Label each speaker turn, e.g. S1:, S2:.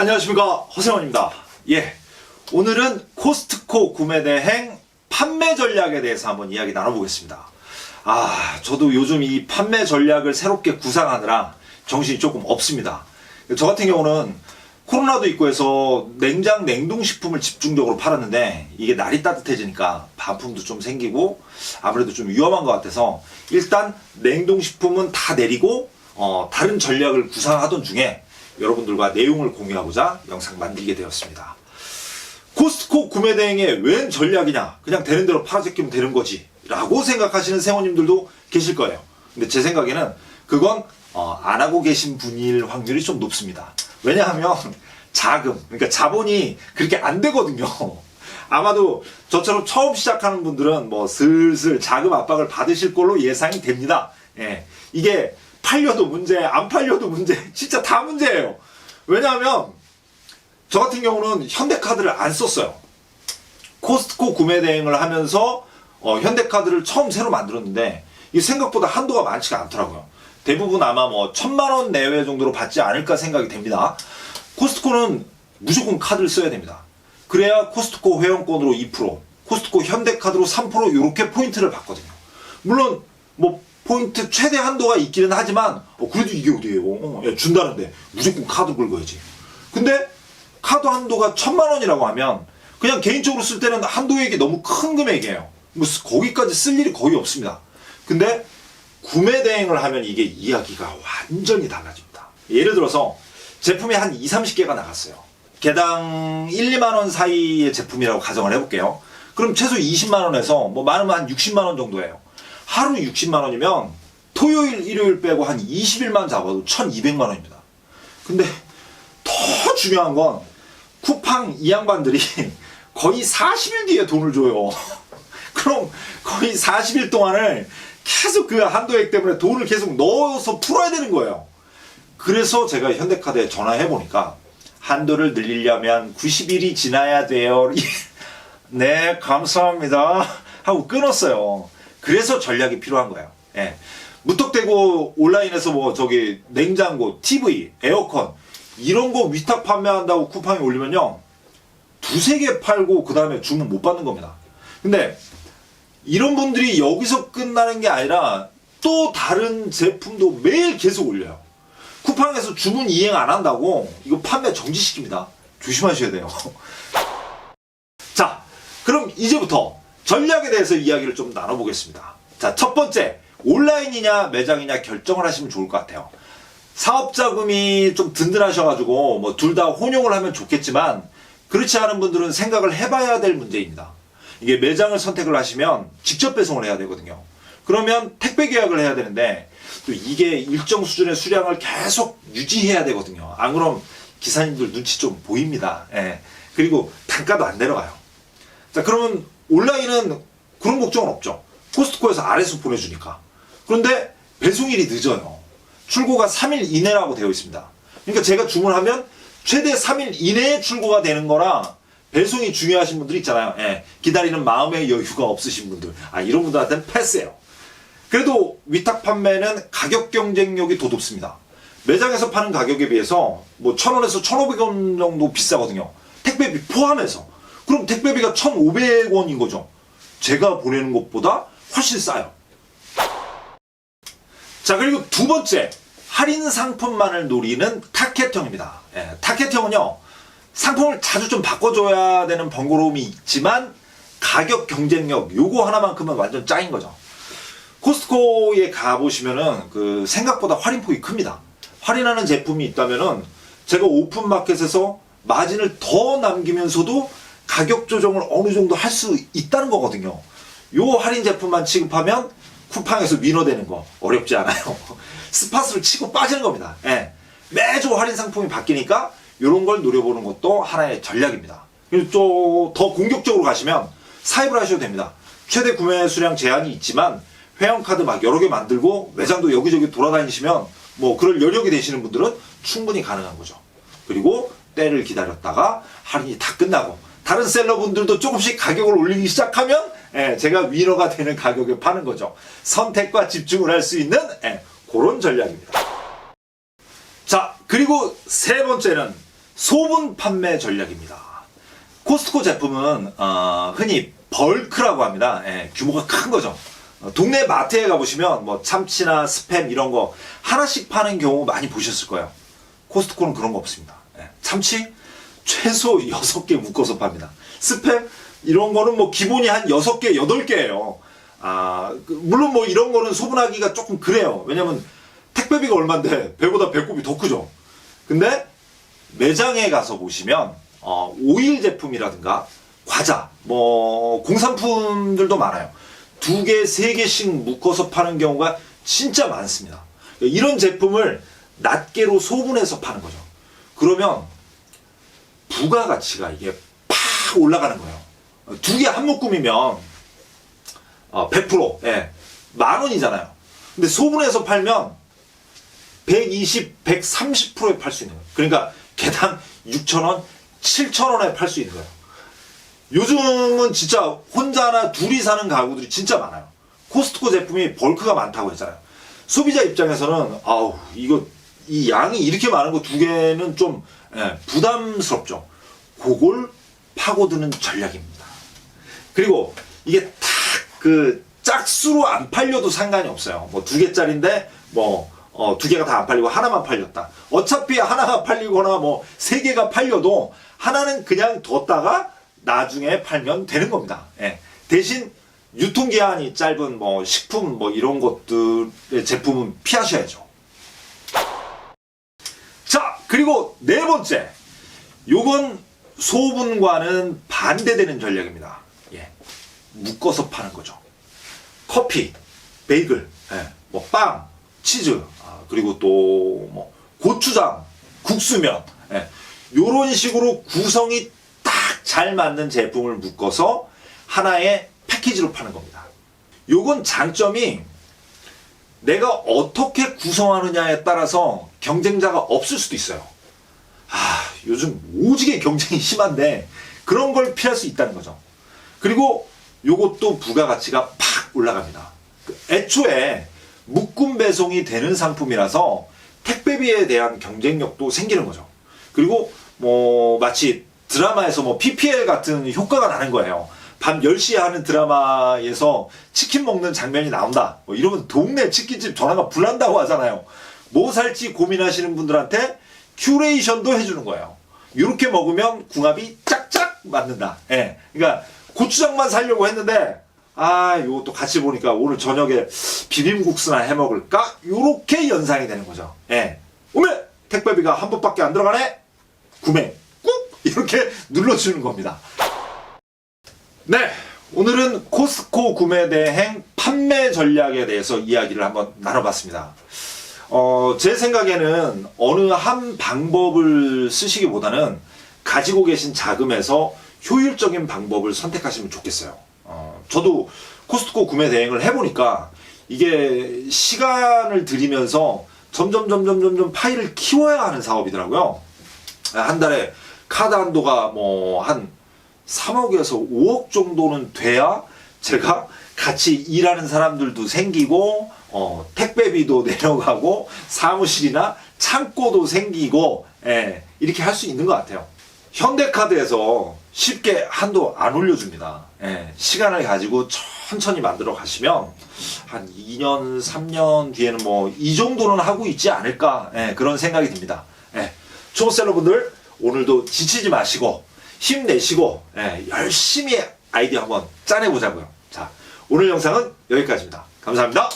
S1: 안녕하십니까 허세원입니다. 예, 오늘은 코스트코 구매 대행 판매 전략에 대해서 한번 이야기 나눠보겠습니다. 아, 저도 요즘 이 판매 전략을 새롭게 구상하느라 정신이 조금 없습니다. 저 같은 경우는 코로나도 있고 해서 냉장 냉동식품을 집중적으로 팔았는데 이게 날이 따뜻해지니까 반품도 좀 생기고 아무래도 좀 위험한 것 같아서 일단 냉동식품은 다 내리고 어, 다른 전략을 구상하던 중에 여러분들과 내용을 공유하고자 영상 만들게 되었습니다. 코스트코 구매 대행의 웬 전략이냐? 그냥 되는 대로 팔아제끼면 되는 거지. 라고 생각하시는 세원님들도 계실 거예요. 근데 제 생각에는 그건 어, 안 하고 계신 분일 확률이 좀 높습니다. 왜냐하면 자금, 그러니까 자본이 그렇게 안 되거든요. 아마도 저처럼 처음 시작하는 분들은 뭐 슬슬 자금 압박을 받으실 걸로 예상이 됩니다. 예. 이게 팔려도 문제, 안 팔려도 문제, 진짜 다 문제예요. 왜냐하면 저 같은 경우는 현대카드를 안 썼어요. 코스트코 구매 대행을 하면서 어, 현대카드를 처음 새로 만들었는데 이 생각보다 한도가 많지가 않더라고요. 대부분 아마 뭐 천만 원 내외 정도로 받지 않을까 생각이 됩니다. 코스트코는 무조건 카드를 써야 됩니다. 그래야 코스트코 회원권으로 2%, 코스트코 현대카드로 3% 이렇게 포인트를 받거든요. 물론 뭐 포인트 최대 한도가 있기는 하지만 어, 그래도 이게 어디예요? 어, 야, 준다는데 무조건 카드 긁어야지. 근데 카드 한도가 천만 원이라고 하면 그냥 개인적으로 쓸 때는 한도액이 너무 큰 금액이에요. 뭐 쓰- 거기까지 쓸 일이 거의 없습니다. 근데 구매 대행을 하면 이게 이야기가 완전히 달라집니다. 예를 들어서 제품이 한 2, 30개가 나갔어요. 개당 1, 2만 원 사이의 제품이라고 가정을 해볼게요. 그럼 최소 20만 원에서 뭐 많으면 한 60만 원 정도예요. 하루 60만 원이면 토요일, 일요일 빼고 한 20일만 잡아도 1200만 원입니다. 근데 더 중요한 건 쿠팡 이 양반들이 거의 40일 뒤에 돈을 줘요. 그럼 거의 40일 동안을 계속 그 한도액 때문에 돈을 계속 넣어서 풀어야 되는 거예요. 그래서 제가 현대카드에 전화해 보니까 한도를 늘리려면 90일이 지나야 돼요. 네, 감사합니다. 하고 끊었어요. 그래서 전략이 필요한 거예요. 예. 무턱대고 온라인에서 뭐 저기 냉장고, TV, 에어컨 이런 거 위탁 판매한다고 쿠팡에 올리면요. 두세 개 팔고 그 다음에 주문 못 받는 겁니다. 근데 이런 분들이 여기서 끝나는 게 아니라 또 다른 제품도 매일 계속 올려요. 쿠팡에서 주문 이행 안 한다고 이거 판매 정지시킵니다. 조심하셔야 돼요. 자, 그럼 이제부터 전략에 대해서 이야기를 좀 나눠보겠습니다. 자, 첫 번째, 온라인이냐 매장이냐 결정을 하시면 좋을 것 같아요. 사업 자금이 좀 든든하셔가지고 뭐 둘 다 혼용을 하면 좋겠지만 그렇지 않은 분들은 생각을 해봐야 될 문제입니다. 이게 매장을 선택을 하시면 직접 배송을 해야 되거든요. 그러면 택배 계약을 해야 되는데 또 이게 일정 수준의 수량을 계속 유지해야 되거든요. 안 그럼 기사님들 눈치 좀 보입니다. 예. 그리고 단가도 안 내려가요. 자, 그러면 온라인은 그런 걱정은 없죠. 코스트코에서 아래서 보내주니까. 그런데 배송일이 늦어요. 출고가 3일 이내라고 되어 있습니다. 그러니까 제가 주문하면 최대 3일 이내에 출고가 되는 거라 배송이 중요하신 분들 있잖아요. 예, 기다리는 마음의 여유가 없으신 분들. 아, 이런 분들한테는 패스예요. 그래도 위탁 판매는 가격 경쟁력이 더 높습니다. 매장에서 파는 가격에 비해서 뭐 1000원에서 1500원 정도 비싸거든요. 택배비 포함해서. 그럼 택배비가 1500원인 거죠. 제가 보내는 것보다 훨씬 싸요. 자, 그리고 두 번째. 할인 상품만을 노리는 타켓형입니다. 예, 타켓형은요, 상품을 자주 좀 바꿔줘야 되는 번거로움이 있지만, 가격 경쟁력, 요거 하나만큼은 완전 짱인 거죠. 코스트코에 가보시면은, 그, 생각보다 할인폭이 큽니다. 할인하는 제품이 있다면은, 제가 오픈마켓에서 마진을 더 남기면서도 가격 조정을 어느 정도 할 수 있다는 거거든요. 요 할인 제품만 취급하면 쿠팡에서 민어되는 거 어렵지 않아요. 스파스를 치고 빠지는 겁니다. 예. 매주 할인 상품이 바뀌니까 이런 걸 노려보는 것도 하나의 전략입니다. 그리고 또 더 공격적으로 가시면 사입을 하셔도 됩니다. 최대 구매 수량 제한이 있지만 회원카드 막 여러 개 만들고 매장도 여기저기 돌아다니시면 뭐 그럴 여력이 되시는 분들은 충분히 가능한 거죠. 그리고 때를 기다렸다가 할인이 다 끝나고 다른 셀러분들도 조금씩 가격을 올리기 시작하면 예, 제가 위너가 되는 가격에 파는 거죠. 선택과 집중을 할 수 있는 예, 그런 전략입니다. 자, 그리고 세 번째는 소분 판매 전략입니다. 코스트코 제품은 어, 흔히 벌크라고 합니다. 예, 규모가 큰 거죠. 어, 동네 마트에 가보시면 뭐 참치나 스팸 이런 거 하나씩 파는 경우 많이 보셨을 거예요. 코스트코는 그런 거 없습니다. 예, 참치 최소 6개 묶어서 팝니다. 스팸 이런 거는 뭐 기본이 한 6개, 8개예요. 아, 그, 물론 뭐 이런 거는 소분하기가 조금 그래요. 왜냐면 택배비가 얼만데 배보다 배꼽이 더 크죠. 근데 매장에 가서 보시면 어, 오일 제품이라든가 과자, 뭐 공산품들도 많아요. 두 개, 세 개씩 묶어서 파는 경우가 진짜 많습니다. 이런 제품을 낱개로 소분해서 파는 거죠. 그러면 부가가치가 이게 팍 올라가는 거예요. 두 개 한 묶음이면 어, 100% 예, 만 원이잖아요. 근데 소분해서 팔면 120, 130%에 팔 수 있는 거예요. 그러니까 개당 6,000원, 7,000원에 팔 수 있는 거예요. 요즘은 진짜 혼자나 둘이 사는 가구들이 진짜 많아요. 코스트코 제품이 벌크가 많다고 했잖아요. 소비자 입장에서는 아우 이거 이 양이 이렇게 많은 거 두 개는 좀 예, 부담스럽죠. 그걸 파고드는 전략입니다. 그리고 이게 탁 그 짝수로 안 팔려도 상관이 없어요. 뭐 두 개짜리인데 뭐 어, 두 개가 다 안 팔리고 하나만 팔렸다. 어차피 하나가 팔리거나 뭐 세 개가 팔려도 하나는 그냥 뒀다가 나중에 팔면 되는 겁니다. 예. 대신 유통기한이 짧은 뭐 식품 뭐 이런 것들의 제품은 피하셔야죠. 자, 그리고 네 번째. 요건 소분과는 반대되는 전략입니다. 예. 묶어서 파는 거죠. 커피, 베이글, 예. 뭐 빵, 치즈, 아, 그리고 또 뭐 고추장, 국수면, 예. 요런 식으로 구성이 딱 잘 맞는 제품을 묶어서 하나의 패키지로 파는 겁니다. 요건 장점이 내가 어떻게 구성하느냐에 따라서 경쟁자가 없을 수도 있어요. 아, 요즘 오지게 경쟁이 심한데 그런 걸 피할 수 있다는 거죠. 그리고 요것도 부가가치가 팍 올라갑니다. 그 애초에 묶음 배송이 되는 상품이라서 택배비에 대한 경쟁력도 생기는 거죠. 그리고 뭐 마치 드라마에서 뭐 PPL 같은 효과가 나는 거예요. 밤 10시에 하는 드라마에서 치킨 먹는 장면이 나온다. 뭐 이러면 동네 치킨집 전화가 불난다고 하잖아요. 뭐 살지 고민하시는 분들한테 큐레이션도 해주는 거예요. 이렇게 먹으면 궁합이 짝짝 맞는다. 예. 그러니까 고추장만 살려고 했는데 아, 요것도 같이 보니까 오늘 저녁에 비빔국수나 해 먹을까? 요렇게 연상이 되는 거죠. 예. 오메! 택배비가 한 번밖에 안 들어가네? 구매 꾹! 이렇게 눌러주는 겁니다. 네. 오늘은 코스코 구매 대행 판매 전략에 대해서 이야기를 한번 나눠봤습니다. 어, 제 생각에는 어느 한 방법을 쓰시기보다는 가지고 계신 자금에서 효율적인 방법을 선택하시면 좋겠어요. 어, 저도 코스트코 구매 대행을 해보니까 이게 시간을 들이면서 점점 점점 점점 파일을 키워야 하는 사업이더라고요. 한 달에 카드 한도가 뭐 한 3억에서 5억 정도는 돼야 제가 같이 일하는 사람들도 생기고 어, 택배비도 내려가고 사무실이나 창고도 생기고 예, 이렇게 할 수 있는 것 같아요. 현대카드에서 쉽게 한도 안 올려줍니다. 예, 시간을 가지고 천천히 만들어 가시면 한 2년, 3년 뒤에는 뭐 이 정도는 하고 있지 않을까 예, 그런 생각이 듭니다. 예, 초보셀러분들 오늘도 지치지 마시고 힘내시고 예, 열심히 아이디어 한번 짜내보자고요. 자, 오늘 영상은 여기까지입니다. 감사합니다.